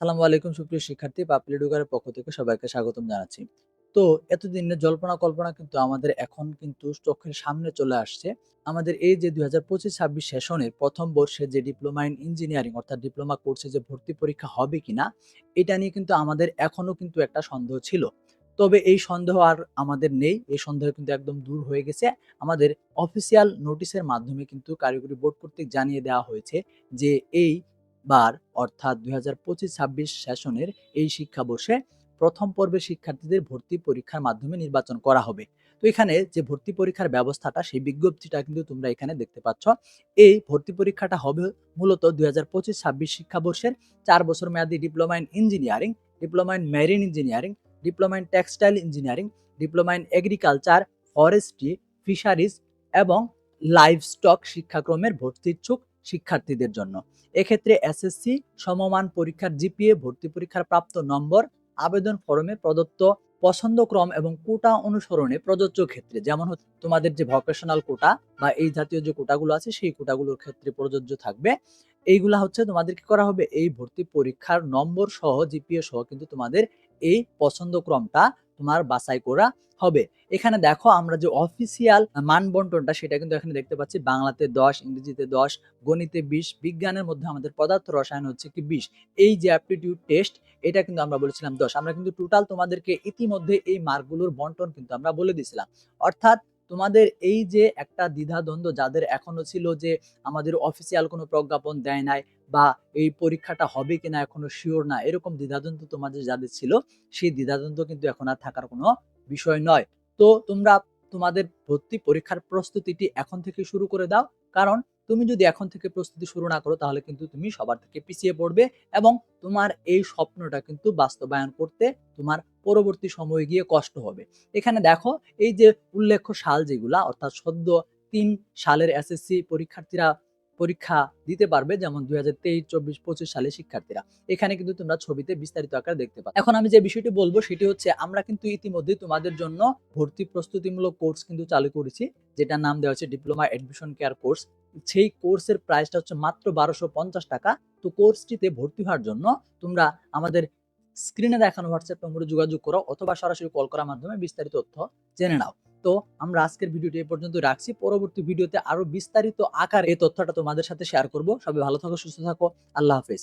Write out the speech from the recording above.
আসসালামু আলাইকুম, সুপ্রিয় শিক্ষার্থী, পাপলি ডুগারের পক্ষ থেকে সবাইকে স্বাগতম জানাচ্ছি। তো, এতদিনের জল্পনা কল্পনা কিন্তু আমাদের এখন কিন্তু চোখের সামনে চলে আসছে। আমাদের এই যে দুই হাজার পঁচিশ ছাব্বিশ সেশনের প্রথম বর্ষে যে ডিপ্লোমা ইন ইঞ্জিনিয়ারিং, অর্থাৎ ডিপ্লোমা কোর্সে যে ভর্তি পরীক্ষা হবে কিনা, এটা নিয়ে কিন্তু আমাদের এখনও কিন্তু একটা সন্দেহ ছিল। তবে এই সন্দেহ আর আমাদের নেই। এই সন্দেহ কিন্তু একদম দূর হয়ে গেছে। আমাদের অফিসিয়াল নোটিশের মাধ্যমে কিন্তু কারিগরি বোর্ড কর্তৃক জানিয়ে দেওয়া হয়েছে যে এই বার, অর্থাৎ দুই হাজার পঁচিশ ছাব্বিশ সেশনের এই শিক্ষাবর্ষে প্রথম পর্বের শিক্ষার্থীদের ভর্তি পরীক্ষার মাধ্যমে নির্বাচন করা হবে। তো এখানে যে ভর্তি পরীক্ষার ব্যবস্থাটা, সেই বিজ্ঞপ্তিটা কিন্তু তোমরা এখানে দেখতে পাচ্ছ। এই ভর্তি পরীক্ষাটা হবে মূলত দুই হাজার পঁচিশ ছাব্বিশ শিক্ষাবর্ষের চার বছর মেয়াদী diploma in engineering, diploma in marine engineering, diploma in textile engineering, diploma in agriculture, forestry, fisheries এবং লাইভস্টক শিক্ষাক্রমের ভর্তি ইচ্ছুক শিক্ষার্থীদের জন্য। এক্ষেত্রে এসএসসি সমমান পরীক্ষার জিপিএ ভর্তি পরীক্ষার প্রাপ্ত নম্বর, আবেদন ফরমে প্রদত্ত পছন্দক্রম এবং কোটা অনুসরণে প্রযোজ্য ক্ষেত্রে, যেমন তোমাদের যে ভকেশনাল কোটা বা এই জাতীয় যে কোটাগুলো আছে, সেই কোটাগুলোর ক্ষেত্রে প্রযোজ্য থাকবে। এইগুলা হচ্ছে তোমাদের কি করা হবে। এই ভর্তি পরীক্ষার নম্বর সহ, জিপিএ সহ কিন্তু তোমাদের এই পছন্দক্রমটা তোমার বাছাই করা হবে। এখানে দেখো আমরা যে অফিসিয়াল মান বন্টনটা সেটা কিন্তু এখানে দেখতে পাচ্ছি। বাংলাতে দশ, ইংরেজিতে দশ, গণিতে বিশ, বিজ্ঞানের মধ্যে আমাদের পদার্থ রসায়ন হচ্ছে কি বিশ। এই যে অ্যাপটিটিউড টেস্ট এটা কিন্তু আমরা বলেছিলাম দশ। আমরা কিন্তু টোটাল তোমাদেরকে ইতিমধ্যে এই মার্কগুলোর বন্টন কিন্তু আমরা বলে দিয়েছিলাম। অর্থাৎ তোমাদের এই যে একটা দ্বিধাদ্বন্দ্ব যাদের এখনও ছিল যে আমাদের অফিসিয়াল কোনো প্রজ্ঞাপন দেয় নাই বা এই পরীক্ষাটা হবে কিনা এখনও শিওর না, এরকম দ্বিধাদ্বন্দ্ব তোমাদের যাদের ছিল, সেই দ্বিধাদ্বন্দ্ব কিন্তু এখন আর থাকার কোনো বিষয় নয়। তো তোমরা তোমাদের ভর্তি পরীক্ষার প্রস্তুতিটি এখন থেকে শুরু করে দাও, কারণ তুমি যদি এখন থেকে প্রস্তুতি শুরু না করো, তাহলে কিন্তু তুমি সবার থেকে পিছিয়ে পড়বে এবং তোমার এই স্বপ্নটা কিন্তু বাস্তবায়ন করতে তোমার পরবর্তী সময়ে গিয়ে কষ্ট হবে। এখানে দেখো, এই যে উল্লেখ্য সাল যেগুলা, অর্থাৎ সদ্য তিন সালের এসএসসি পরীক্ষার্থীরা পরীক্ষা দিতে পারবে যেমন দুই হাজার তেইশ, চব্বিশ, পঁচিশ সালে শিক্ষার্থীরা। এখানে কিন্তু তোমরা ছবিতে বিস্তারিত আকারে দেখতে পাবে। এখন আমি যে বিষয়টি বলব সেটি হচ্ছে আমরা কিন্তু ইতিমধ্যে তোমাদের জন্য ভর্তি প্রস্তুতিমূলক কোর্স কিন্তু চালু করেছি, যেটার নাম দেওয়া হচ্ছে ডিপ্লোমা এডমিশন কেয়ার কোর্স সেই কোর্সের প্রাইসটা হচ্ছে মাত্র বারোশো পঞ্চাশ টাকা। তো কোর্সটিতে ভর্তি হওয়ার জন্য তোমরা আমাদের স্ক্রিনে দেখানো হোয়াটসঅ্যাপ নম্বরে যোগাযোগ করো অথবা সরাসরি কল করার মাধ্যমে বিস্তারিত তথ্য জেনে নাও। তো আমরা আজকের ভিডিওটি এ পর্যন্ত রাখছি। পরবর্তী ভিডিওতে আরও বিস্তারিত আকার এই তথ্যটা তোমাদের সাথে শেয়ার করব। সবাই ভালো থাকো, সুস্থ থাকো। আল্লাহ হাফেজ।